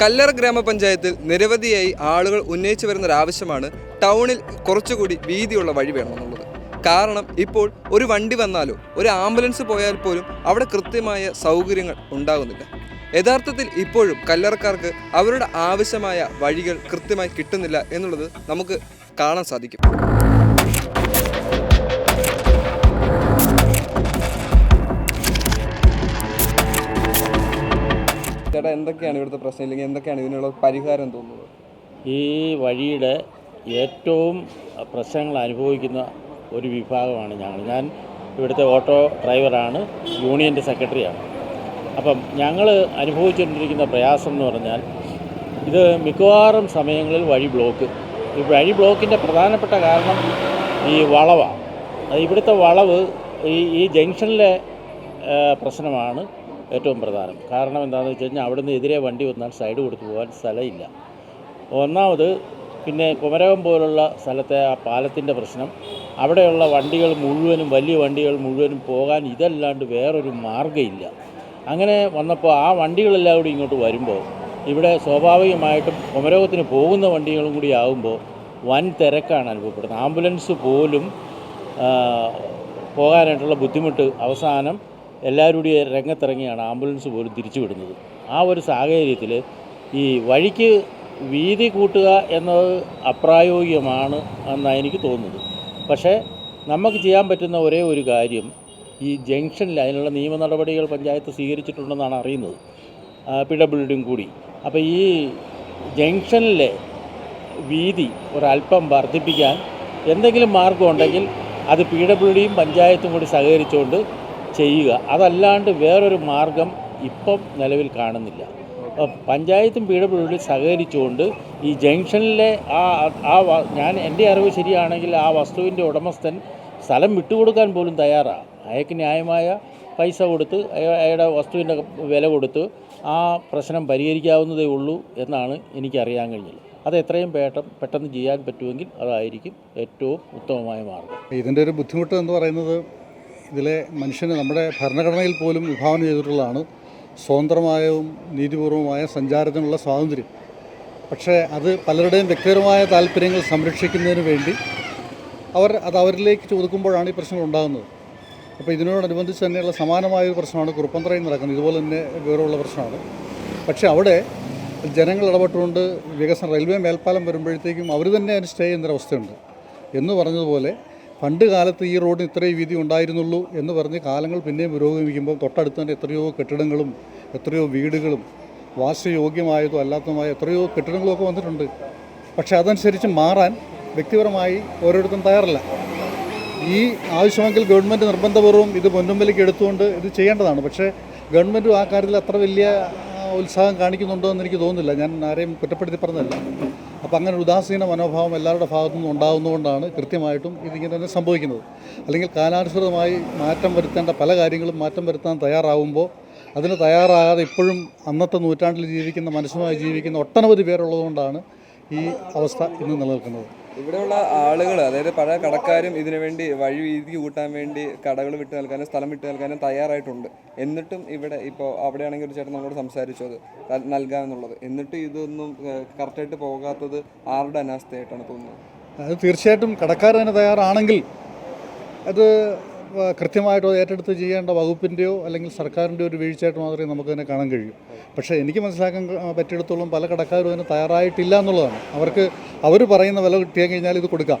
കല്ലറ ഗ്രാമപഞ്ചായത്തിൽ നിരവധിയായി ആളുകൾ ഉന്നയിച്ചു വരുന്ന ഒരു ടൗണിൽ കുറച്ചുകൂടി വീതിയുള്ള വഴി വേണമെന്നുള്ളത്. കാരണം ഇപ്പോൾ ഒരു വണ്ടി വന്നാലോ ഒരു ആംബുലൻസ് പോയാൽ പോലും അവിടെ കൃത്യമായ സൗകര്യങ്ങൾ ഉണ്ടാകുന്നില്ല. യഥാർത്ഥത്തിൽ ഇപ്പോഴും കല്ലറക്കാർക്ക് അവരുടെ ആവശ്യമായ വഴികൾ കൃത്യമായി കിട്ടുന്നില്ല എന്നുള്ളത് നമുക്ക് കാണാൻ സാധിക്കും. ചേട്ടാ എന്തൊക്കെയാണ് ഇവിടുത്തെ പ്രശ്നം? ഇല്ലെങ്കിൽ എന്തൊക്കെയാണ് ഇതിനുള്ള പരിഹാരം തോന്നുന്നത്? ഈ വഴിയുടെ ഏറ്റവും പ്രശ്നങ്ങൾ അനുഭവിക്കുന്ന ഒരു വിഭാഗമാണ് ഞങ്ങൾ. ഞാൻ ഇവിടുത്തെ ഓട്ടോ ഡ്രൈവറാണ് യൂണിയന്റെ സെക്രട്ടറിയാണ്. അപ്പം ഞങ്ങൾ അനുഭവിച്ചുകൊണ്ടിരിക്കുന്ന പ്രയാസം എന്ന് പറഞ്ഞാൽ ഇത് മിക്കവാറും സമയങ്ങളിൽ വഴി ബ്ലോക്ക്. ഈ വഴി ബ്ലോക്കിന്റെ പ്രധാനപ്പെട്ട കാരണം ഈ വളവാണ്. ഇവിടുത്തെ വളവ് ഈ ഈ ജംഗ്ഷനിലെ പ്രശ്നമാണ്. ഏറ്റവും പ്രധാനം. കാരണം എന്താണെന്ന് വെച്ച് കഴിഞ്ഞാൽ അവിടുന്ന് എതിരെ വണ്ടി വന്നാൽ സൈഡ് കൊടുത്ത് പോകാൻ സ്ഥലമില്ല. ഒന്നാമത് പിന്നെ കുമരകം പോലുള്ള സ്ഥലത്തെ ആ പാലത്തിന്റെ പ്രശ്നം അവിടെയുള്ള വണ്ടികൾ മുഴുവനും വലിയ വണ്ടികൾ മുഴുവനും പോകാൻ ഇതല്ലാണ്ട് വേറൊരു മാർഗമില്ല. അങ്ങനെ വന്നപ്പോൾ ആ വണ്ടികളെല്ലാം കൂടി ഇങ്ങോട്ട് വരുമ്പോൾ ഇവിടെ സ്വാഭാവികമായിട്ടും കുമരകത്തിന് പോകുന്ന വണ്ടികളും കൂടി ആകുമ്പോൾ വൻ തിരക്കാണ് അനുഭവപ്പെടുന്നത്. ആംബുലൻസ് പോലും പോകാനായിട്ടുള്ള ബുദ്ധിമുട്ട് അവസാനം എല്ലാവരും കൂടി രംഗത്തിറങ്ങിയാണ് ആംബുലൻസ് പോലും തിരിച്ചു വിടുന്നത് ആ ഒരു സാഹചര്യത്തിൽ ഈ വഴിക്ക് വീതി കൂട്ടുക എന്നത് അപ്രായോഗികമാണ് എന്നാണ് എനിക്ക് തോന്നുന്നത്. പക്ഷേ നമുക്ക് ചെയ്യാൻ പറ്റുന്ന ഒരേ ഒരു കാര്യം ഈ ജംഗ്ഷനിൽ അതിനുള്ള നിയമ നടപടികൾ പഞ്ചായത്ത് സ്വീകരിച്ചിട്ടുണ്ടെന്നാണ് അറിയുന്നത്. പി ഡബ്ല്യു കൂടി. അപ്പോൾ ഈ ജംഗ്ഷനിലെ വീതി ഒരല്പം വർദ്ധിപ്പിക്കാൻ എന്തെങ്കിലും മാർഗമുണ്ടെങ്കിൽ അത് പി ഡബ്ല്യു ഡിയും പഞ്ചായത്തും കൂടി സഹകരിച്ചുകൊണ്ട് ചെയ്യുക. അതല്ലാണ്ട് വേറൊരു മാർഗം ഇപ്പം നിലവിൽ കാണുന്നില്ല. അപ്പോൾ പഞ്ചായത്തും പി ഡബ്ല്യു സഹകരിച്ചുകൊണ്ട് ഈ ജംഗ്ഷനിലെ ആ ആ ഞാൻ എന്റെ അറിവ് ശരിയാണെങ്കിൽ ആ വസ്തുവിന്റെ ഉടമസ്ഥൻ സ്ഥലം വിട്ടുകൊടുക്കാൻ പോലും തയ്യാറാണ് അയാൾക്ക് ന്യായമായ പൈസ കൊടുത്ത് അയ- അയാളുടെ വസ്തുവിന്റെ വില കൊടുത്ത് ആ പ്രശ്നം പരിഹരിക്കാവുന്നതേ ഉള്ളൂ എന്നാണ് എനിക്കറിയാൻ കഴിഞ്ഞത്. അത് എത്രയും പേട്ട പെട്ടെന്ന് ചെയ്യാൻ പറ്റുമെങ്കിൽ അതായിരിക്കും ഏറ്റവും ഉത്തമമായ മാർഗം. ഇതിന്റെ ഒരു ബുദ്ധിമുട്ട് എന്ന് പറയുന്നത് ഇതിലെ മനുഷ്യന് നമ്മുടെ ഭരണഘടനയിൽ പോലും വിഭാവനം ചെയ്തിട്ടുള്ളതാണ് സ്വതന്ത്രമായതും നീതിപൂർവമായ സഞ്ചാരത്തിനുള്ള സ്വാതന്ത്ര്യം. പക്ഷേ അത് പലരുടെയും വ്യക്തിപരമായ താല്പര്യങ്ങൾ സംരക്ഷിക്കുന്നതിന് വേണ്ടി അവർ അത് അവരിലേക്ക് ചൊതുക്കുമ്പോഴാണ് ഈ പ്രശ്നങ്ങൾ ഉണ്ടാകുന്നത്. അപ്പോൾ ഇതിനോടനുബന്ധിച്ച് തന്നെയുള്ള സമാനമായ ഒരു പ്രശ്നമാണ് കുറുപ്പന്തറയിൽ നടക്കുന്നത്. ഇതുപോലെ തന്നെ വേറെയുള്ള പ്രശ്നമാണ്. പക്ഷേ അവിടെ ജനങ്ങൾ ഇടപെട്ടുകൊണ്ട് വികസനം റെയിൽവേ മേൽപ്പാലം വരുമ്പോഴത്തേക്കും അവർ തന്നെ അതിന് സ്റ്റേ ചെയ്യുന്നൊരവസ്ഥയുണ്ട്. എന്ന് പറഞ്ഞതുപോലെ പണ്ട് കാലത്ത് ഈ റോഡിന് ഇത്രയും വീതി ഉണ്ടായിരുന്നുള്ളൂ എന്ന് പറഞ്ഞ് കാലങ്ങൾ പിന്നെയും പുരോഗമിക്കുമ്പോൾ തൊട്ടടുത്ത് തന്നെ എത്രയോ കെട്ടിടങ്ങളും എത്രയോ വീടുകളും വാസയോഗ്യമായതോ അല്ലാത്തതുമായ എത്രയോ കെട്ടിടങ്ങളൊക്കെ വന്നിട്ടുണ്ട്. പക്ഷേ അതനുസരിച്ച് മാറാൻ വ്യക്തിപരമായി ഓരോരുത്തരും തയ്യാറല്ല. ഈ ആവശ്യമെങ്കിൽ ഗവൺമെന്റ് നിർബന്ധപൂർവം ഇത് പൊന്നുമ്പലേക്ക് എടുത്തുകൊണ്ട് ഇത് ചെയ്യേണ്ടതാണ്. പക്ഷേ ഗവൺമെന്റും ആ കാര്യത്തിൽ അത്ര വലിയ ഉത്സാഹം കാണിക്കുന്നുണ്ടോ എന്ന് എനിക്ക് തോന്നുന്നില്ല. ഞാൻ ആരെയും കുറ്റപ്പെടുത്തി പറഞ്ഞതല്ല. അപ്പോൾ അങ്ങനെ ഉദാസീന മനോഭാവം എല്ലാവരുടെ ഭാഗത്തു നിന്നും ഉണ്ടാകുന്നതുകൊണ്ടാണ് കൃത്യമായിട്ടും ഇതിങ്ങനെ തന്നെ സംഭവിക്കുന്നത്. അല്ലെങ്കിൽ കാലാനുസൃതമായി മാറ്റം വരുത്തേണ്ട പല കാര്യങ്ങളും മാറ്റം വരുത്താൻ തയ്യാറാവുമ്പോൾ അതിന് തയ്യാറാകാതെ ഇപ്പോഴും അന്നത്തെ നൂറ്റാണ്ടിൽ ജീവിക്കുന്ന മനുഷ്യമായി ജീവിക്കുന്ന ഒട്ടനവധി പേരുള്ളതുകൊണ്ടാണ് ഈ അവസ്ഥ ഇന്ന് നിലനിൽക്കുന്നത്. ഇവിടെയുള്ള ആളുകൾ അതായത് പല കടക്കാരും ഇതിനുവേണ്ടി വഴി വീതി കൂട്ടാൻ വേണ്ടി കടകൾ വിട്ടു നൽകാനും സ്ഥലം വിട്ടു നൽകാനും തയ്യാറായിട്ടുണ്ട്. എന്നിട്ടും ഇവിടെ ഇപ്പോൾ അവിടെയാണെങ്കിൽ ഒരു ചേട്ടൻ നമ്മളോട് സംസാരിച്ചു അത് നൽകാമെന്നുള്ളത്. എന്നിട്ടും ഇതൊന്നും കറക്റ്റായിട്ട് പോകാത്തത് ആരുടെ അനാസ്ഥയായിട്ടാണ് തോന്നുന്നത്? അത് തീർച്ചയായിട്ടും കടക്കാർ തന്നെ തയ്യാറാണെങ്കിൽ അത് കൃത്യമായിട്ട് ഏറ്റെടുത്ത് ചെയ്യേണ്ട വകുപ്പിന്റെയോ അല്ലെങ്കിൽ സർക്കാരിന്റെയോ ഒരു വീഴ്ചയായിട്ട് മാത്രമേ നമുക്ക് തന്നെ കാണാൻ കഴിയൂ. പക്ഷേ എനിക്ക് മനസ്സിലാക്കാൻ പറ്റിയിടത്തോളം പല കടക്കാരും അതിന് തയ്യാറായിട്ടില്ല എന്നുള്ളതാണ്. അവർക്ക് അവർ പറയുന്ന വില കിട്ടിയാൽ കഴിഞ്ഞാൽ ഇത് കൊടുക്കാം.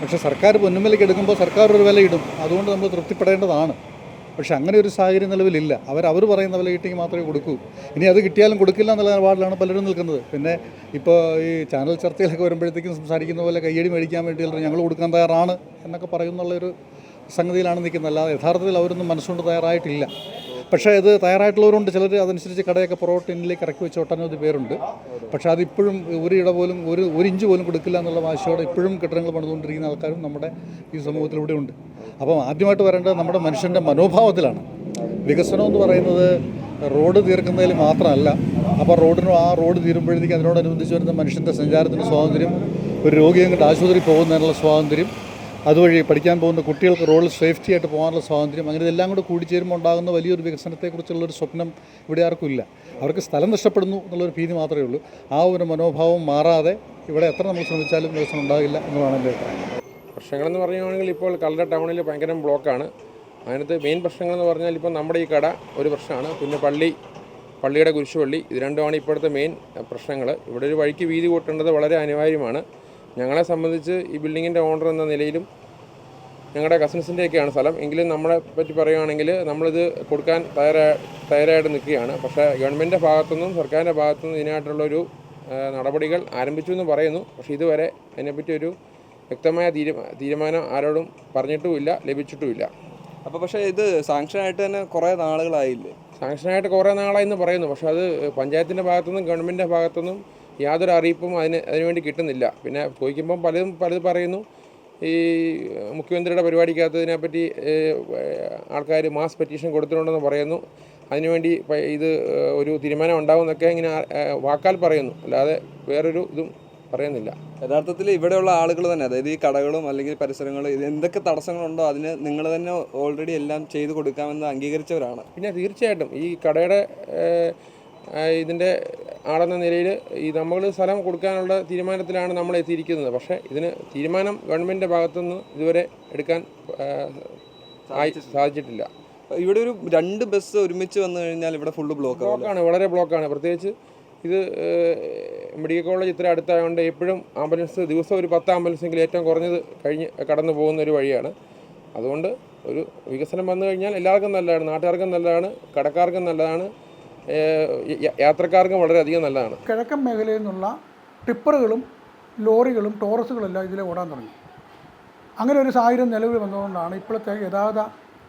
പക്ഷേ സർക്കാർ പൊന്നുമലേക്ക് എടുക്കുമ്പോൾ സർക്കാർ ഒരു വില ഇടും. അതുകൊണ്ട് നമ്മൾ തൃപ്തിപ്പെടേണ്ടതാണ്. പക്ഷെ അങ്ങനെ ഒരു സാഹചര്യം നിലവിലില്ല. അവർ അവർ പറയുന്ന വില കിട്ടിയെങ്കിൽ മാത്രമേ കൊടുക്കൂ. ഇനി അത് കിട്ടിയാലും കൊടുക്കില്ല എന്നുള്ള നിലപാടിലാണ് പലരും നിൽക്കുന്നത്. പിന്നെ ഇപ്പോൾ ഈ ചാനൽ ചർച്ചയിലൊക്കെ വരുമ്പോഴത്തേക്കും സംസാരിക്കുന്ന പോലെ കയ്യടി മേടിക്കാൻ വേണ്ടി ഞങ്ങൾ കൊടുക്കാൻ തയ്യാറാണ് എന്നൊക്കെ പറയുന്നുള്ളൊരു സംഗതിയിലാണ് നിൽക്കുന്നത്. അല്ലാതെ യഥാർത്ഥത്തിൽ അവരൊന്നും മനസ്സുകൊണ്ട് തയ്യാറായിട്ടില്ല. പക്ഷേ ഇത് തയ്യാറായിട്ടുള്ളവരുണ്ട്. ചിലർ അതനുസരിച്ച് കടയൊക്കെ പുറകോട്ടിനിലേക്ക് ഇറക്കി വെച്ച ഒട്ടനവധി പേരുണ്ട്. പക്ഷേ അതിപ്പോഴും ഒരു ഇട പോലും ഒരു ഒരു ഇഞ്ച് പോലും കൊടുക്കില്ല എന്നുള്ള വാശിയോടെ ഇപ്പോഴും കെട്ടിടങ്ങൾ പണിതുകൊണ്ടിരിക്കുന്ന ആൾക്കാരും നമ്മുടെ ഈ സമൂഹത്തിലൂടെ ഉണ്ട്. അപ്പം ആദ്യമായിട്ട് വരേണ്ടത് നമ്മുടെ മനുഷ്യന്റെ മനോഭാവത്തിലാണ്. വികസനം എന്ന് പറയുന്നത് റോഡ് തീർക്കുന്നതിൽ മാത്രമല്ല അപ്പോൾ റോഡിനും ആ റോഡ് തീരുമ്പോഴത്തേക്ക് അതിനോടനുബന്ധിച്ച് വരുന്ന മനുഷ്യന്റെ സഞ്ചാരത്തിന്റെ സ്വാതന്ത്ര്യം ഒരു രോഗിയെ കൊണ്ട് പോകുന്നതിനുള്ള സ്വാതന്ത്ര്യം അതുവഴി പഠിക്കാൻ പോകുന്ന കുട്ടികൾക്ക് റോഡിൽ സേഫ്റ്റി ആയിട്ട് പോകാനുള്ള സ്വാതന്ത്ര്യം അങ്ങനെ ഇതെല്ലാം കൂടെ കൂടിച്ചേരുമ്പോൾ ഉണ്ടാകുന്ന വലിയൊരു വികസനത്തെക്കുറിച്ചുള്ളൊരു സ്വപ്നം ഇവിടെ ആർക്കും ഇല്ല. അവർക്ക് സ്ഥലം നഷ്ടപ്പെടുന്നു എന്നുള്ളൊരു ഭീതി മാത്രമേ ഉള്ളൂ. ആ ഒരു മനോഭാവം മാറാതെ ഇവിടെ എത്ര നമ്മൾ ശ്രമിച്ചാലും വികസനം ഉണ്ടാകില്ല എന്നുള്ളതാണ് എന്റെ അഭിപ്രായം. പ്രശ്നങ്ങളെന്ന് പറയുകയാണെങ്കിൽ ഇപ്പോൾ കല്ലട ടൗണിൽ ഭയങ്കര ബ്ലോക്കാണ്. അതിനകത്ത് മെയിൻ പ്രശ്നങ്ങളെന്ന് പറഞ്ഞാൽ ഇപ്പോൾ നമ്മുടെ ഈ കട ഒരു പ്രശ്നമാണ്. പിന്നെ പള്ളി പള്ളിയുടെ കുരിശുപള്ളി ഇത് രണ്ടുമാണ് ഇപ്പോഴത്തെ മെയിൻ പ്രശ്നങ്ങൾ. ഇവിടെ ഒരു വഴിക്ക് വീതി കൂട്ടേണ്ടത് വളരെ അനിവാര്യമാണ്. ഞങ്ങളെ സംബന്ധിച്ച് ഈ ബിൽഡിങ്ങിന്റെ ഓണർ എന്ന നിലയിലും ഞങ്ങളുടെ കസിൻസിന്റെയൊക്കെയാണ് സ്ഥലം. എങ്കിലും നമ്മളെ പറ്റി പറയുകയാണെങ്കിൽ നമ്മളിത് കൊടുക്കാൻ തയ്യാറാ തയ്യാറായിട്ട് നിൽക്കുകയാണ്. പക്ഷേ ഗവൺമെന്റിന്റെ ഭാഗത്തുനിന്നും സർക്കാരിന്റെ ഭാഗത്തുനിന്നും ഇതിനായിട്ടുള്ളൊരു നടപടികൾ ആരംഭിച്ചു എന്ന് പറയുന്നു. പക്ഷേ ഇതുവരെ അതിനെപ്പറ്റി ഒരു വ്യക്തമായ തീരുമാ തീരുമാനം ആരോടും പറഞ്ഞിട്ടുമില്ല ലഭിച്ചിട്ടുമില്ല. അപ്പോൾ പക്ഷേ ഇത് സാങ്ഷനായിട്ട് തന്നെ കുറേ നാളുകളായില്ലേ? സാങ്ഷനായിട്ട് കുറേ നാളായി എന്ന് പറയുന്നു. പക്ഷേ അത് പഞ്ചായത്തിന്റെ ഭാഗത്തുനിന്നും ഗവൺമെന്റിന്റെ ഭാഗത്തുനിന്നും യാതൊരു അറിയിപ്പും അതിന് അതിനുവേണ്ടി കിട്ടുന്നില്ല. പിന്നെ ചോദിക്കുമ്പം പലതും പലത് പറയുന്നു. ഈ മുഖ്യമന്ത്രിയുടെ പരിപാടിക്കകത്തതിനെപ്പറ്റി ആൾക്കാർ മാസ് പെറ്റീഷൻ കൊടുത്തിട്ടുണ്ടെന്ന് പറയുന്നു. അതിനുവേണ്ടി ഇത് ഒരു തീരുമാനം ഉണ്ടാകുമെന്നൊക്കെ ഇങ്ങനെ വാക്കാൽ പറയുന്നു. അല്ലാതെ വേറൊരു ഇതും പറയുന്നില്ല. യഥാർത്ഥത്തിൽ ഇവിടെയുള്ള ആളുകൾ തന്നെ അതായത് ഈ കടകളും അല്ലെങ്കിൽ പരിസരങ്ങളും ഇത് എന്തൊക്കെ തടസ്സങ്ങളുണ്ടോ അതിന് നിങ്ങൾ തന്നെ ഓൾറെഡി എല്ലാം ചെയ്തു കൊടുക്കാമെന്ന് അംഗീകരിച്ചവരാണ്. പിന്നെ തീർച്ചയായിട്ടും ഈ കടയുടെ ഇതിന്റെ ആളെന്ന നിലയിൽ ഈ നമ്മൾ സ്ഥലം കൊടുക്കാനുള്ള തീരുമാനത്തിലാണ് നമ്മൾ എത്തിയിരിക്കുന്നത്. പക്ഷേ ഇതിന് തീരുമാനം ഗവൺമെന്റിന്റെ ഭാഗത്തുനിന്ന് ഇതുവരെ എടുക്കാൻ സാധിച്ചിട്ടില്ല. ഇവിടെ ഒരു രണ്ട് ബസ് ഒരുമിച്ച് വന്നു കഴിഞ്ഞാൽ ഇവിടെ ഫുള്ള് ബ്ലോക്ക് ബ്ലോക്കാണ് വളരെ ബ്ലോക്കാണ്. പ്രത്യേകിച്ച് ഇത് മെഡിക്കൽ കോളേജ് ഇത്ര അടുത്തായതുകൊണ്ട് എപ്പോഴും ആംബുലൻസ് ദിവസം ഒരു പത്ത് ആംബുലൻസെങ്കിലും ഏറ്റവും കുറഞ്ഞത് കഴിഞ്ഞ് കടന്നു പോകുന്ന ഒരു വഴിയാണ്. അതുകൊണ്ട് ഒരു വികസനം വന്നു കഴിഞ്ഞാൽ എല്ലാവർക്കും നല്ലതാണ് നാട്ടുകാർക്കും നല്ലതാണ് കടക്കാർക്കും നല്ലതാണ്. യാത്രക്കാർക്കും വളരെയധികം നല്ലതാണ്. കിഴക്കൻ മേഖലയിൽ നിന്നുള്ള ടിപ്പറുകളും ലോറികളും ടോറസുകളെല്ലാം ഇതിലെ ഓടാൻ തുടങ്ങി. അങ്ങനെ ഒരു സാഹചര്യം നിലവിൽ വന്നതുകൊണ്ടാണ് ഇപ്പോഴത്തെ ഗതാഗത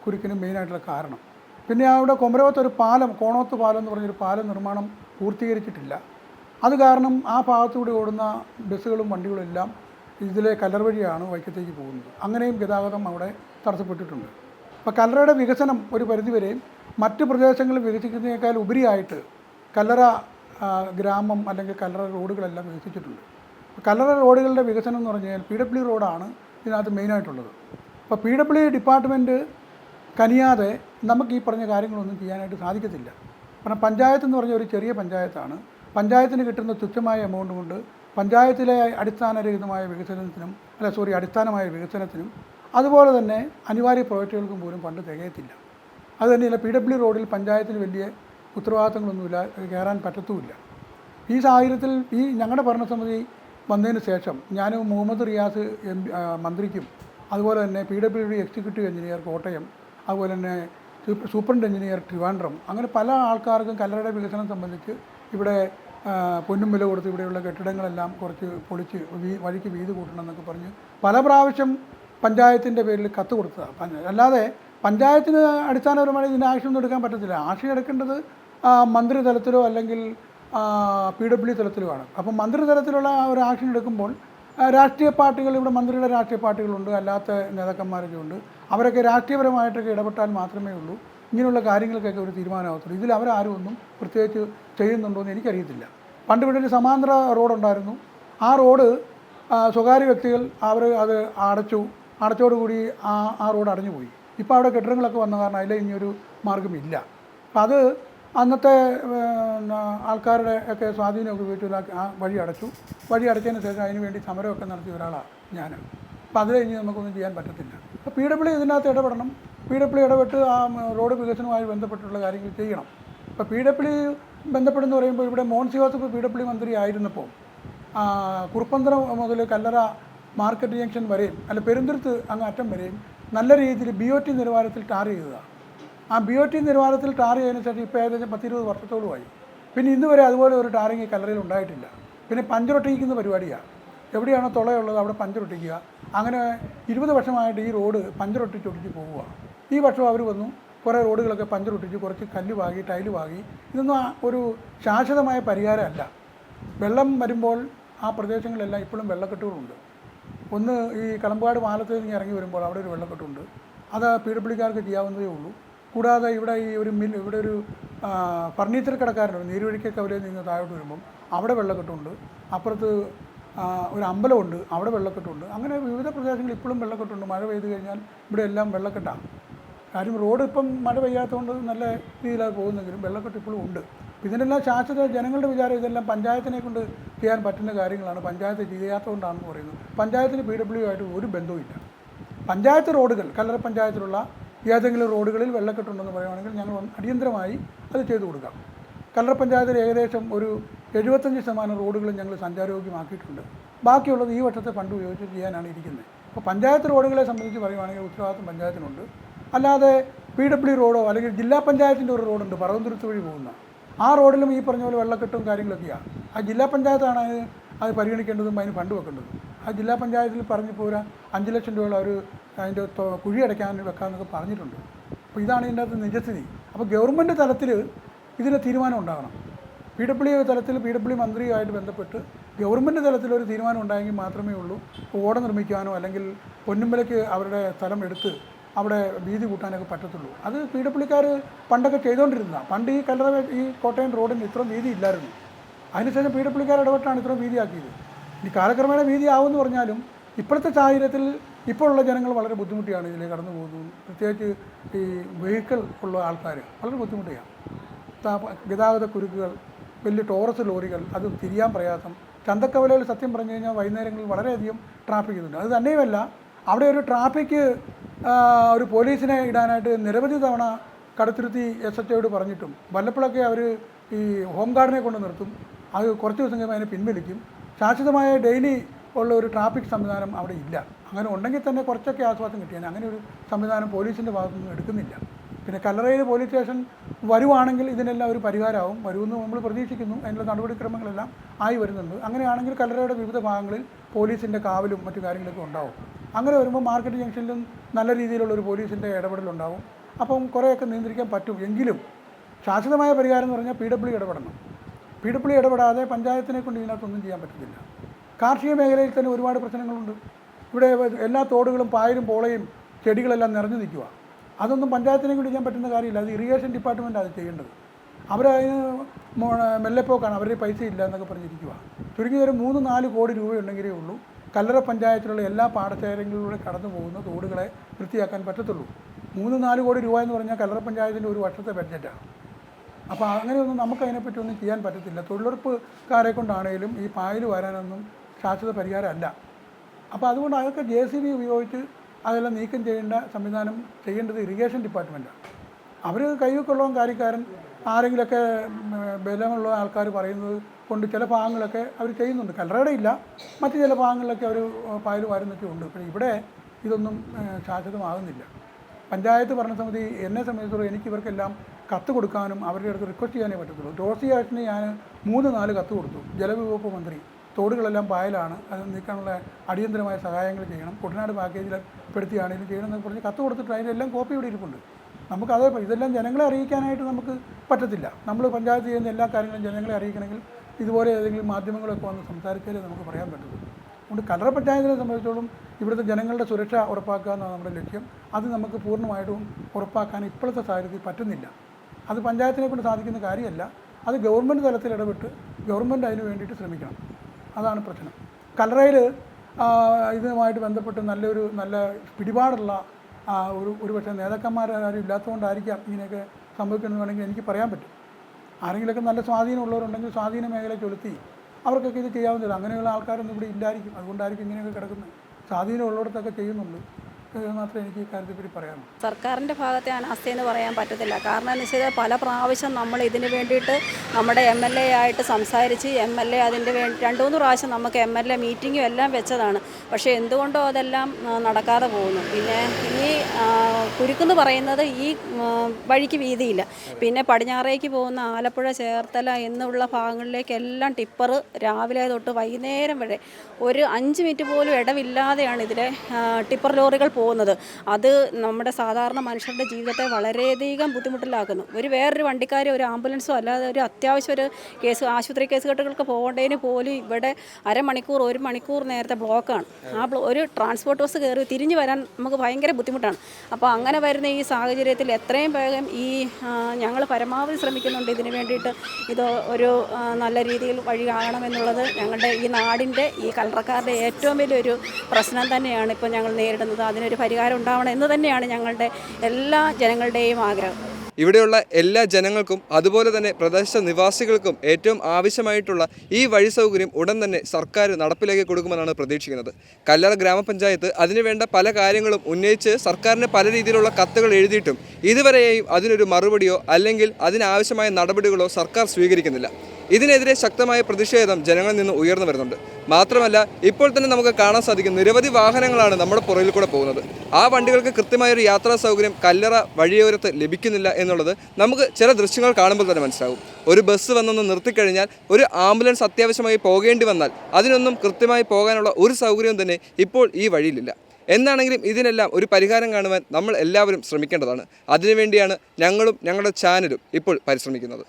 കുരുക്കിന് മെയിനായിട്ടുള്ള കാരണം. പിന്നെ അവിടെ കൊമരവത്ത് ഒരു പാലം കോണോത്ത് പാലം എന്ന് പറഞ്ഞൊരു പാലം നിർമ്മാണം പൂർത്തീകരിച്ചിട്ടില്ല. അത് കാരണം ആ ഭാഗത്തൂടെ ഓടുന്ന ബസ്സുകളും വണ്ടികളും എല്ലാം ഇതിലെ കല്ലർ വഴിയാണ് വൈക്കത്തേക്ക് പോകുന്നത്. അങ്ങനെയും ഗതാഗതം അവിടെ തടസ്സപ്പെട്ടിട്ടുണ്ട്. അപ്പോൾ കല്ലറയുടെ വികസനം ഒരു പരിധിവരെയും മറ്റ് പ്രദേശങ്ങളിൽ വികസിക്കുന്നതിനേക്കാൾ ഉപരിയായിട്ട് കല്ലറ ഗ്രാമം അല്ലെങ്കിൽ കല്ലറ റോഡുകളെല്ലാം വികസിച്ചിട്ടുണ്ട്. കല്ലറ റോഡുകളുടെ വികസനം എന്ന് പറഞ്ഞു കഴിഞ്ഞാൽ പി ഡബ്ല്യു റോഡാണ് ഇതിനകത്ത് മെയിനായിട്ടുള്ളത്. അപ്പോൾ പി ഡബ്ല്യു ഡിപ്പാർട്ട്മെന്റ് കനിയാതെ നമുക്ക് ഈ പറഞ്ഞ കാര്യങ്ങളൊന്നും ചെയ്യാനായിട്ട് സാധിക്കത്തില്ല. കാരണം പഞ്ചായത്ത് എന്ന് പറഞ്ഞ ഒരു ചെറിയ പഞ്ചായത്താണ്. പഞ്ചായത്തിന് കിട്ടുന്ന തുച്ഛമായ എമൗണ്ട് കൊണ്ട് പഞ്ചായത്തിലെ അടിസ്ഥാനരഹിതമായ വികസനത്തിനും അല്ല സോറി അടിസ്ഥാനമായ വികസനത്തിനും അതുപോലെ തന്നെ അനിവാര്യ പ്രോജക്റ്റുകൾക്കും പോലും പണ്ട് തികയത്തില്ല. അത് തന്നെയല്ല പി ഡബ്ല്യു റോഡിൽ പഞ്ചായത്തിന് വലിയ ഉത്തരവാദിത്തങ്ങളൊന്നുമില്ല കയറാൻ പറ്റത്തുമില്ല. ഈ സാഹചര്യത്തിൽ ഈ ഞങ്ങളുടെ ഭരണസമിതി വന്നതിന് ശേഷം ഞാനും മുഹമ്മദ് റിയാസ് എം മന്ത്രിക്കും അതുപോലെ തന്നെ P W D executive engineer Kottayam അതുപോലെ തന്നെ സൂപ്രണ്ട് എഞ്ചിനീയർ ട്രിവാൻഡ്രം അങ്ങനെ പല ആൾക്കാർക്കും കല്ലറയുടെ വികസനം സംബന്ധിച്ച് ഇവിടെ പൊന്നും വില കൊടുത്ത് ഇവിടെയുള്ള കെട്ടിടങ്ങളെല്ലാം കുറച്ച് പൊളിച്ച് വഴിക്ക് വീതി കൂട്ടണം എന്നൊക്കെ പറഞ്ഞ് പല പ്രാവശ്യം പഞ്ചായത്തിന്റെ പേരിൽ കത്ത് കൊടുത്തതാണ്. അല്ലാതെ പഞ്ചായത്തിന് അടിസ്ഥാനപരമായി ഇതിന്റെ ആക്ഷൻ ഒന്നും എടുക്കാൻ പറ്റത്തില്ല. ആക്ഷൻ എടുക്കേണ്ടത് മന്ത്രി തലത്തിലോ അല്ലെങ്കിൽ പി ഡബ്ല്യു തലത്തിലോ ആണ്. അപ്പം മന്ത്രി തലത്തിലുള്ള ഒരു ആക്ഷൻ എടുക്കുമ്പോൾ രാഷ്ട്രീയ പാർട്ടികൾ ഇവിടെ മന്ത്രിയുടെ രാഷ്ട്രീയ പാർട്ടികളുണ്ട് അല്ലാത്ത നേതാക്കന്മാരൊക്കെ ഉണ്ട്. അവരൊക്കെ രാഷ്ട്രീയപരമായിട്ടൊക്കെ ഇടപെട്ടാൽ മാത്രമേ ഉള്ളൂ. ഇങ്ങനെയുള്ള കാര്യങ്ങൾക്കൊക്കെ ഒരു തീരുമാനമാകത്തുള്ളൂ. ഇതിൽ അവരാരും ഒന്നും പ്രത്യേകിച്ച് ചെയ്യുന്നുണ്ടോ എന്ന് എനിക്കറിയത്തില്ല. പണ്ട് ഇവിടെ ഒരു സമാന്തര റോഡുണ്ടായിരുന്നു. ആ റോഡ് സ്വകാര്യ വ്യക്തികൾ അവർ അത് അടച്ചു. അടച്ചോടുകൂടി ആ ആ റോഡ് അടഞ്ഞു പോയി ഇപ്പോൾ അവിടെ കെട്ടിടങ്ങളൊക്കെ വന്ന കാരണം അതിൽ ഇനിയൊരു മാർഗമില്ല അപ്പം അത് അന്നത്തെ ആൾക്കാരുടെ ഒക്കെ സ്വാധീനമൊക്കെ വീട്ടിൽ ആ വഴി അടച്ചു. വഴി അടച്ചതിന് ശേഷം അതിന് വേണ്ടി സമരമൊക്കെ നടത്തിയ ഒരാളാണ് ഞാൻ അപ്പോൾ അത് കഴിഞ്ഞ് നമുക്കൊന്നും ചെയ്യാൻ പറ്റത്തില്ല. അപ്പോൾ പി ഡബ്ല്യു ഇതിനകത്ത് ഇടപെടണം. പി ഡബ്ല്യു ഇടപെട്ട് ആ റോഡ് വികസനവുമായി ബന്ധപ്പെട്ടുള്ള കാര്യങ്ങൾ ചെയ്യണം. അപ്പോൾ പി ഡബ്ല്യു ബന്ധപ്പെടുന്ന പറയുമ്പോൾ ഇവിടെ മോൻസി ജോസഫ് പി ഡബ്ല്യു മന്ത്രി ആയിരുന്നപ്പോൾ കുറുപ്പന്തരം മുതൽ കല്ലറ മാർക്കറ്റ് ജംഗ്ഷൻ വരെയും അല്ല പെരുന്തുരുത്ത് അങ്ങ് അറ്റം വരെയും നല്ല രീതിയിൽ ബി ഒ ടി നിലവാരത്തിൽ ടാർ ചെയ്തതാണ് ആ ബി ഒ ടി നിലവാരത്തിൽ ടാർ ചെയ്തതിന് ശേഷം ഇപ്പോൾ ഏകദേശം പത്തിരുപത് വർഷത്തോളമായി. പിന്നെ ഇന്ന് വരെ അതുപോലെ ഒരു ടാറിങ് കല്ലറയിൽ ഉണ്ടായിട്ടില്ല. പിന്നെ പഞ്ചറൊട്ടിക്കുന്ന പരിപാടിയാണ് എവിടെയാണോ തുളയുള്ളത് അവിടെ പഞ്ചറൊട്ടിക്കുക. അങ്ങനെ ഇരുപത് വർഷമായിട്ട് ഈ റോഡ് പഞ്ചറൊട്ടിച്ചൊട്ടിച്ച് പോവുക ഈ വർഷം അവർ വന്നു. കുറേ റോഡുകളൊക്കെ പഞ്ചറൊട്ടിച്ച് കുറച്ച് കല്ല് വാങ്ങി ടൈൽ വാങ്ങി. ഇതൊന്നും ഒരു ശാശ്വതമായ പരിഹാരമല്ല. വെള്ളം വരുമ്പോൾ ആ പ്രദേശങ്ങളിലെല്ലാം ഇപ്പോഴും വെള്ളക്കെട്ടുകളുണ്ട്. ഒന്ന് ഈ കളമ്പാട് പാലത്തിൽ നിന്ന് ഇറങ്ങി വരുമ്പോൾ അവിടെ ഒരു വെള്ളക്കെട്ടുണ്ട്. അത് പി ഡബ്ല്യുക്കാർക്ക് ചെയ്യാവുന്നതേ ഉള്ളൂ. കൂടാതെ ഇവിടെ ഈ ഒരു മിൽ ഇവിടെ ഒരു ഫർണിച്ചർ കടക്കാരുണ്ട്. നീരുവഴിക്കൊക്കെ അവരിൽ നിന്ന് താഴോട്ട് വരുമ്പം അവിടെ വെള്ളക്കെട്ടുണ്ട്. അപ്പുറത്ത് ഒരു അമ്പലമുണ്ട്. അവിടെ വെള്ളക്കെട്ടുണ്ട്. അങ്ങനെ വിവിധ പ്രദേശങ്ങളിൽ ഇപ്പോഴും വെള്ളക്കെട്ടുണ്ട്. മഴ പെയ്തു കഴിഞ്ഞാൽ ഇവിടെ എല്ലാം വെള്ളക്കെട്ടാണ് കാര്യം റോഡ് ഇപ്പം മഴ പെയ്യാത്തതുകൊണ്ട് നല്ല രീതിയിലാണ് പോകുന്നെങ്കിലും വെള്ളക്കെട്ട് ഇപ്പോഴും ഉണ്ട്. ഇതിനെല്ലാം ശാശ്വത ജനങ്ങളുടെ വിചാരം ഇതെല്ലാം പഞ്ചായത്തിനെ കൊണ്ട് ചെയ്യാൻ പറ്റുന്ന കാര്യങ്ങളാണ്. പഞ്ചായത്ത് ചെയ്യാത്തതുകൊണ്ടാണെന്ന് പറയുന്നത് പഞ്ചായത്തിന് പി ഡബ്ല്യു ആയിട്ട് ഒരു ബന്ധവുമില്ല. പഞ്ചായത്ത് റോഡുകൾ കല്ലറ പഞ്ചായത്തിലുള്ള ഏതെങ്കിലും റോഡുകളിൽ വെള്ളക്കെട്ടുണ്ടെന്ന് പറയുകയാണെങ്കിൽ ഞങ്ങൾ അടിയന്തരമായി അത് ചെയ്തു കൊടുക്കാം. കല്ലറ പഞ്ചായത്തിൽ ഏകദേശം ഒരു എഴുപത്തഞ്ച് ശതമാനം റോഡുകളും ഞങ്ങൾ സഞ്ചാരയോഗ്യമാക്കിയിട്ടുണ്ട് ബാക്കിയുള്ളത് ഈ വർഷത്തെ ഫണ്ട് ഉപയോഗിച്ച് ചെയ്യാനാണ് ഇരിക്കുന്നത്. അപ്പോൾ പഞ്ചായത്ത് റോഡുകളെ സംബന്ധിച്ച് പറയുകയാണെങ്കിൽ ഉത്തരവാദിത്വം പഞ്ചായത്തിനുണ്ട്. അല്ലാതെ പി ഡബ്ല്യു റോഡോ അല്ലെങ്കിൽ ജില്ലാ പഞ്ചായത്തിന്റെ ഒരു റോഡുണ്ട് പറവന്തുരുത്ത് വഴി പോകുന്ന ആ റോഡിലും ഈ പറഞ്ഞ പോലെ വെള്ളക്കെട്ടും കാര്യങ്ങളൊക്കെയാണ് ആ ജില്ലാ പഞ്ചായത്താണ് അത് പരിഗണിക്കേണ്ടതും അതിന് ഫണ്ട് വെക്കേണ്ടതും. ആ ജില്ലാ പഞ്ചായത്തിൽ പറഞ്ഞു പോരാ അഞ്ച് ലക്ഷം രൂപ അവർ അതിന്റെ കുഴി അടയ്ക്കാൻ വെക്കാമെന്നൊക്കെ പറഞ്ഞിട്ടുണ്ട്. അപ്പോൾ ഇതാണ് ഇതിന്റെ അകത്ത് നിജസ്ഥിതി. അപ്പോൾ ഗവൺമെന്റ് തലത്തിൽ ഇതിന് തീരുമാനം ഉണ്ടാകണം. പി ഡബ്ല്യു തലത്തിൽ പി ഡബ്ല്യു മന്ത്രിയുമായിട്ട് ബന്ധപ്പെട്ട് ഗവൺമെന്റ് തലത്തിൽ ഒരു തീരുമാനം ഉണ്ടായെങ്കിൽ മാത്രമേ ഉള്ളൂ. ഓട നിർമ്മിക്കാനോ അല്ലെങ്കിൽ പൊന്നുമ്പലയ്ക്ക് അവരുടെ സ്ഥലം എടുത്ത് അവിടെ വീതി കൂട്ടാനൊക്കെ പറ്റത്തുള്ളൂ. അത് പി ഡബ്ല്യുക്കാർ പണ്ടൊക്കെ ചെയ്തുകൊണ്ടിരുന്ന പണ്ട് ഈ കല്ലറ ഈ കോട്ടയം റോഡിന് ഇത്ര വീതി ഇല്ലായിരുന്നു. അതിനുശേഷം പി ഡബ്ല്യുക്കാർ ഇടപെട്ടാണ് ഇത്രയും വീതിയാക്കിയത് ഇനി കാലക്രമേണ ആവുമെന്ന് പറഞ്ഞാലും ഇപ്പോഴത്തെ സാഹചര്യത്തിൽ ഇപ്പോഴുള്ള ജനങ്ങൾ വളരെ ബുദ്ധിമുട്ടിയാണ് ഇതിൽ കടന്നു പോകുന്നത്. പ്രത്യേകിച്ച് ഈ വെഹിക്കിൾ ഉള്ള ആൾക്കാർ വളരെ ബുദ്ധിമുട്ടിയാണ്. ഗതാഗത കുരുക്കുകൾ വലിയ ടോറസ് ലോറികൾ അത് തിരിയാൻ പ്രയാസം. ചന്തക്കവലയിൽ സത്യം പറഞ്ഞു കഴിഞ്ഞാൽ വൈകുന്നേരങ്ങളിൽ വളരെയധികം ട്രാഫിക് ഉണ്ട് അത് തന്നെയുമല്ല അവിടെ ഒരു ട്രാഫിക് ഒരു പോലീസിനെ ഇടാനായിട്ട് നിരവധി തവണ കടുത്തുരുത്തി എസ് എച്ച് ഒയോട് പറഞ്ഞിട്ടും വല്ലപ്പോഴൊക്കെ അവർ ഈ ഹോം ഗാർഡിനെ കൊണ്ട് നിർത്തും. അത് കുറച്ച് ദിവസം കഴിയുമ്പോൾ അതിനെ പിൻവലിക്കും. ശാശ്വതമായ ഡെയിലി ഉള്ള ഒരു ട്രാഫിക് സംവിധാനം അവിടെ ഇല്ല. അങ്ങനെ ഉണ്ടെങ്കിൽ തന്നെ കുറച്ചൊക്കെ ആശ്വാസം കിട്ടിയാൽ അങ്ങനെ ഒരു സംവിധാനം പോലീസിന്റെ ഭാഗത്തുനിന്ന് എടുക്കുന്നില്ല. പിന്നെ കല്ലറയിൽ പോലീസ് സ്റ്റേഷൻ വരുവാണെങ്കിൽ ഇതിനെല്ലാം ഒരു പരിഹാരമാവും. വരുമെന്ന് നമ്മൾ പ്രതീക്ഷിക്കുന്നു. അതിനുള്ള നടപടിക്രമങ്ങളെല്ലാം ആയി വരുന്നുണ്ട്. അങ്ങനെയാണെങ്കിൽ കല്ലറയുടെ വിവിധ ഭാഗങ്ങളിൽ പോലീസിന്റെ കാവലും മറ്റു കാര്യങ്ങളൊക്കെ ഉണ്ടാവും. അങ്ങനെ വരുമ്പോൾ മാർക്കറ്റ് ജംഗ്ഷനിലും നല്ല രീതിയിലുള്ള ഒരു പോലീസിന്റെ ഇടപെടലുണ്ടാവും. അപ്പം കുറേയൊക്കെ നിയന്ത്രിക്കാൻ പറ്റും. എങ്കിലും ശാശ്വതമായ പരിഹാരം എന്ന് പറഞ്ഞാൽ പി ഡബ്ല്യു ഇടപെടണം. പി ഡബ്ല്യു ഇടപെടാതെ പഞ്ചായത്തിനെ കൊണ്ട് ഇതിനകത്തൊന്നും ചെയ്യാൻ പറ്റത്തില്ല. കാർഷിക മേഖലയിൽ തന്നെ ഒരുപാട് പ്രശ്നങ്ങളുണ്ട്. ഇവിടെ എല്ലാ തോടുകളും പായലും പോളയും ചെടികളെല്ലാം നിറഞ്ഞു നിൽക്കുക അതൊന്നും പഞ്ചായത്തിനെ കൊണ്ട് ചെയ്യാൻ പറ്റുന്ന കാര്യമില്ല. അത് ഇറിഗേഷൻ ഡിപ്പാർട്ട്മെന്റ് അത് ചെയ്യേണ്ടത്. അവരതിന് മെല്ലെപ്പോക്കാണ്. അവരുടെ പൈസ ഇല്ല എന്നൊക്കെ പറഞ്ഞിരിക്കുക ചുരുങ്ങിയ ഒരു മൂന്ന് നാല് കോടി രൂപയുണ്ടെങ്കിലേ ഉള്ളൂ. കല്ലറ പഞ്ചായത്തിലുള്ള എല്ലാ പാടശേഖരങ്ങളിലൂടെ കടന്നു പോകുന്ന തോടുകളെ വൃത്തിയാക്കാൻ പറ്റത്തുള്ളൂ. മൂന്ന് നാല് കോടി രൂപ എന്ന് പറഞ്ഞാൽ കല്ലറ പഞ്ചായത്തിന്റെ ഒരു വർഷത്തെ ബഡ്ജറ്റാണ് അപ്പോൾ അങ്ങനെയൊന്നും നമുക്ക് അതിനെപ്പറ്റി ഒന്നും ചെയ്യാൻ പറ്റത്തില്ല. തൊഴിലുറപ്പുകാരെ കൊണ്ടാണേലും ഈ പായൽ വരാനൊന്നും ശാശ്വത പരിഹാരമല്ല. അപ്പോൾ അതുകൊണ്ട് അതൊക്കെ ജെ സി ബി ഉപയോഗിച്ച് അതെല്ലാം നീക്കം ചെയ്യേണ്ട സംവിധാനം ചെയ്യേണ്ടത് ഇറിഗേഷൻ ഡിപ്പാർട്ട്മെന്റാണ്. അവർ കൈവക്കുള്ളവൻ കാര്യക്കാരൻ ആരെങ്കിലുമൊക്കെ ഉം, ബലമുള്ള ആൾക്കാർ പറയുന്നത് കൊണ്ട് ചില ഭാഗങ്ങളൊക്കെ അവർ ചെയ്യുന്നുണ്ട്. കല്ലറയുടെ ഇല്ല. മറ്റ് ചില ഭാഗങ്ങളിലൊക്കെ അവർ പായൽ വാരുന്നൊക്കെ ഉണ്ട്. പക്ഷേ ഇവിടെ ഇതൊന്നും ശാശ്വതമാകുന്നില്ല. പഞ്ചായത്ത് ഭരണസമിതി എന്നെ സംബന്ധിച്ചിടത്തോളം എനിക്ക് ഇവർക്കെല്ലാം കത്ത് കൊടുക്കാനും അവരുടെ അടുത്ത് റിക്വസ്റ്റ് ചെയ്യാനേ പറ്റത്തുള്ളൂ. ടോസി ആക്ടിന് ഞാൻ മൂന്ന് നാല് കത്ത് കൊടുത്തു. ജലവിവകുപ്പ് മന്ത്രി. തോടുകളെല്ലാം പായലാണ്. അത് നീക്കാനുള്ള അടിയന്തരമായ സഹായങ്ങൾ ചെയ്യണം. കുട്ടനാട് പാക്കേജിൽ പെടുത്തിയാണെങ്കിലും ചെയ്യണം എന്നൊക്കെ പറഞ്ഞ് കത്ത് കൊടുത്തിട്ട് അതിന്റെ എല്ലാം കോപ്പി ഇവിടെ ഇരിപ്പുണ്ട്. നമുക്ക് അതേ ഇതെല്ലാം ജനങ്ങളെ അറിയിക്കാനായിട്ട് നമുക്ക് പറ്റത്തില്ല. നമ്മൾ പഞ്ചായത്ത് ചെയ്യുന്ന എല്ലാ കാര്യങ്ങളും ജനങ്ങളെ അറിയിക്കണമെങ്കിൽ ഇതുപോലെ ഏതെങ്കിലും മാധ്യമങ്ങളൊക്കെ വന്ന് സംസാരിച്ചാലേ നമുക്ക് പറയാൻ പറ്റുള്ളൂ അതുകൊണ്ട് കലറ പഞ്ചായത്തിനെ സംബന്ധിച്ചോളം ഇവിടുത്തെ ജനങ്ങളുടെ സുരക്ഷ ഉറപ്പാക്കുക എന്നാണ് നമ്മുടെ ലക്ഷ്യം. അത് നമുക്ക് പൂർണമായിട്ടും ഉറപ്പാക്കാൻ ഇപ്പോഴത്തെ സാഹചര്യത്തിൽ പറ്റുന്നില്ല. അത് പഞ്ചായത്തിനെ കൊണ്ട് സാധിക്കുന്ന കാര്യമല്ല. അത് ഗവൺമെന്റ് തലത്തിൽ ഇടപെട്ട് ഗവൺമെന്റ് അതിന് വേണ്ടിയിട്ട് ശ്രമിക്കണം. അതാണ് പ്രശ്നം. കലറയിൽ ഇതുമായിട്ട് ബന്ധപ്പെട്ട് നല്ലൊരു നല്ല പിടിപാടുള്ള ഒരു ഒരു പക്ഷേ നേതാക്കന്മാരാരും ഇല്ലാത്തതുകൊണ്ടായിരിക്കാം ഇങ്ങനെയൊക്കെ സംഭവിക്കുന്നത് വേണമെങ്കിൽ എനിക്ക് പറയാൻ പറ്റും. ആരെങ്കിലുമൊക്കെ നല്ല സ്വാധീനമുള്ളവരുണ്ടെങ്കിൽ സ്വാധീന മേഖല ചൊലുത്തി അവർക്കൊക്കെ ഇത് ചെയ്യാവുന്നതാണ് അങ്ങനെയുള്ള ആൾക്കാരൊന്നും ഇവിടെ ഇല്ലായിരിക്കും. അതുകൊണ്ടായിരിക്കും ഇങ്ങനെയൊക്കെ കിടക്കുന്നത്. സ്വാധീനമുള്ളിടത്തൊക്കെ ചെയ്യുന്നുള്ളൂ എന്ന് മാത്രമേ എനിക്ക് കാര്യത്തെപ്പറ്റി പറയാനുള്ളൂ. സർക്കാരിന്റെ ഭാഗത്തെ അനാസ്ഥയെന്ന് പറയാൻ പറ്റത്തില്ല. കാരണം എന്ന് വെച്ചാൽ പല പ്രാവശ്യം നമ്മൾ ഇതിന് വേണ്ടിയിട്ട് നമ്മുടെ എം എൽ എ ആയിട്ട് സംസാരിച്ച് എം എൽ എ അതിന്റെ വേണ്ടി രണ്ട് മൂന്ന് പ്രാവശ്യം നമുക്ക് എം എൽ എ മീറ്റിങ്ങും എല്ലാം വെച്ചതാണ്. പക്ഷേ എന്തുകൊണ്ടോ അതെല്ലാം നടക്കാതെ പോകുന്നു. പിന്നെ ഈ കുരുക്കെന്ന് പറയുന്നത് ഈ വഴിക്ക് വീതിയില്ല. പിന്നെ പടിഞ്ഞാറേക്ക് പോകുന്ന ആലപ്പുഴ ചേർത്തല എന്നുള്ള ഭാഗങ്ങളിലേക്കെല്ലാം ടിപ്പർ രാവിലെ തൊട്ട് വൈകുന്നേരം വരെ ഒരു അഞ്ച് മിനിറ്റ് പോലും ഇടവില്ലാതെയാണ് ഇതിലെ ടിപ്പർ ലോറികൾ പോകുന്നത്. അത് നമ്മുടെ സാധാരണ മനുഷ്യരുടെ ജീവിതത്തെ വളരെയധികം ബുദ്ധിമുട്ടിലാക്കുന്നു. ഒരു വേറൊരു വണ്ടിക്കാരോ ഒരു ആംബുലൻസോ അല്ലാതെ ഒരു അത്യാവശ്യം ഒരു കേസ് ആശുപത്രി കേസ് കെട്ടുകൾക്ക് പോകേണ്ടതിന് പോലും ഇവിടെ അരമണിക്കൂർ ഒരു മണിക്കൂർ നേരത്തെ ബ്ലോക്കാണ്. ആ ബ്ലോ ഒരു ട്രാൻസ്പോർട്ട് ബസ് കയറി തിരിഞ്ഞു വരാൻ നമുക്ക് ഭയങ്കര ബുദ്ധിമുട്ടാണ്. അപ്പോൾ അങ്ങനെ വരുന്ന ഈ സാഹചര്യത്തിൽ എത്രയും വേഗം ഈ ഞങ്ങൾ പരമാവധി ശ്രമിക്കുന്നുണ്ട്. ഇതിന് വേണ്ടിയിട്ട് ഇത് ഒരു നല്ല രീതിയിൽ വഴി കാണണമെന്നുള്ളത് ഞങ്ങളുടെ ഈ നാടിന്റെ ഈ കലറക്കാരുടെ ഏറ്റവും വലിയൊരു പ്രശ്നം തന്നെയാണ് ഇപ്പോൾ ഞങ്ങൾ നേരിടുന്നത്. അതിനൊരു പരിഹാരം ഉണ്ടാവണം എന്ന് തന്നെയാണ് ഞങ്ങളുടെ എല്ലാ ജനങ്ങളുടെയും ആഗ്രഹം. ഇവിടെയുള്ള എല്ലാ ജനങ്ങൾക്കും അതുപോലെ തന്നെ പ്രദേശ നിവാസികൾക്കും ഏറ്റവും ആവശ്യമായിട്ടുള്ള ഈ വഴി സൗകര്യം ഉടൻ തന്നെ സർക്കാർ നടപ്പിലാക്കി കൊടുക്കുമെന്നാണ് പ്രതീക്ഷിക്കുന്നത്. കല്ലറ ഗ്രാമപഞ്ചായത്ത് അതിനുവേണ്ട പല കാര്യങ്ങളും ഉന്നയിച്ച് സർക്കാരിന് പല രീതിയിലുള്ള കത്തുകൾ എഴുതിയിട്ടും ഇതുവരെയും അതിനൊരു മറുപടിയോ അല്ലെങ്കിൽ അതിനാവശ്യമായ നടപടികളോ സർക്കാർ സ്വീകരിക്കുന്നില്ല. ഇതിനെതിരെ ശക്തമായ പ്രതിഷേധം ജനങ്ങളിൽ നിന്ന് ഉയർന്നു വരുന്നുണ്ട്. മാത്രമല്ല ഇപ്പോൾ തന്നെ നമുക്ക് കാണാൻ സാധിക്കും നിരവധി വാഹനങ്ങളാണ് നമ്മുടെ പുറകിൽ കൂടെ പോകുന്നത്. ആ വണ്ടികൾക്ക് കൃത്യമായ ഒരു യാത്രാ സൗകര്യം കല്ലറ വഴിയോരത്ത് ലഭിക്കുന്നില്ല എന്നുള്ളത് നമുക്ക് ചില ദൃശ്യങ്ങൾ കാണുമ്പോൾ തന്നെ മനസ്സിലാവും ഒരു ബസ് വന്നൊന്ന് നിർത്തിക്കഴിഞ്ഞാൽ ഒരു ആംബുലൻസ് അത്യാവശ്യമായി പോകേണ്ടി വന്നാൽ അതിനൊന്നും കൃത്യമായി പോകാനുള്ള ഒരു സൗകര്യവും തന്നെ ഇപ്പോൾ ഈ വഴിയിലില്ല. എന്നാണെങ്കിലും ഇതിനെല്ലാം ഒരു പരിഹാരം കാണുവാൻ നമ്മൾ എല്ലാവരും ശ്രമിക്കേണ്ടതാണ്. അതിനുവേണ്ടിയാണ് ഞങ്ങളും ഞങ്ങളുടെ ചാനലും ഇപ്പോൾ പരിശ്രമിക്കുന്നത്.